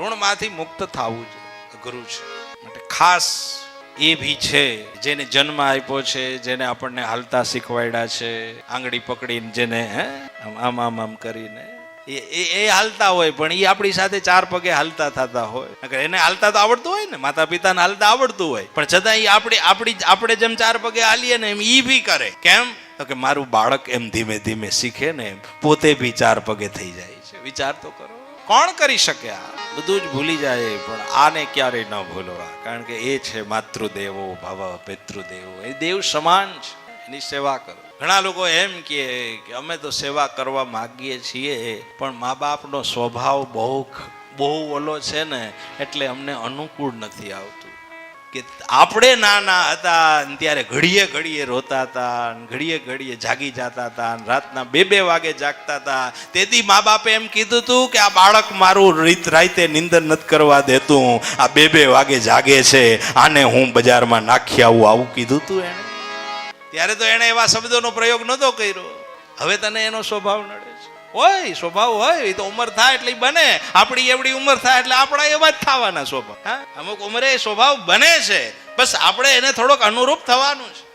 ઋણમાંથી મુક્ત થવું અઘરું છે. માટે ખાસ એ ભી છે, જેને જન્મ આપ્યો છે, જેને આપણને હાલતા શીખવાડ્યા છે, આંગળી પકડીને જેને આમ આમ આમ કરીને. એ એ હાલતા હોય, પણ એ આપણી સાથે ચાર પગે હાલતા થતા હોય. એને હાલતા તો આવડતું હોય ને માતા પિતાને હાલતા આવડતું હોય. પણ છતાં એ આપણી આપણી, આપણે જેમ ચાર પગે હાલીએ ને એમ એ ભી કરે. કેમ? તો કે મારું બાળક એમ ધીમે ધીમે શીખે ને પોતે ભી ચાર પગે થઈ જાય છે. વિચાર તો કરો. કોણ કરી શક્યા બધું જ ભૂલી જાય, પણ આને ક્યારેય ન ભૂલવા કારણ કે એ છે માતૃદેવો, ભવ પિતૃદેવો. એ દેવ સમાન છે, એની સેવા કરો. ઘણા લોકો એમ કે અમે તો સેવા કરવા માગીએ છીએ, પણ મા બાપનો સ્વભાવ બહુ બહુ ઓલો છે ને, એટલે અમને અનુકૂળ નથી આવતું. કે આપણે નાના હતા ત્યારે ઘડીએ ઘડીએ રોતા હતા ઘડીએ ઘડીએ જાગી જતા હતા રાતના બે બે વાગે જાગતા હતા. તેથી મા બાપે એમ કીધું હતું કે આ બાળક મારું રીત રાતે નિંદર નથી કરવા દેતું. આ બે બે વાગે જાગે છે. આને હું બજારમાં નાખી આવું આવું કીધું હતું એણે. ત્યારે તો એણે એવા શબ્દોનો પ્રયોગ નહોતો કર્યો. હવે તને એનો સ્વભાવ નડે છે. હોય, સ્વભાવ હોય, એ તો ઉંમર થાય એટલે બને. આપણી એવડી ઉંમર થાય એટલે આપણા એવા જ થવાના સ્વભાવ. હા? અમુક ઉંમરે સ્વભાવ બને છે. બસ આપણે એને થોડોક અનુરૂપ થવાનું છે.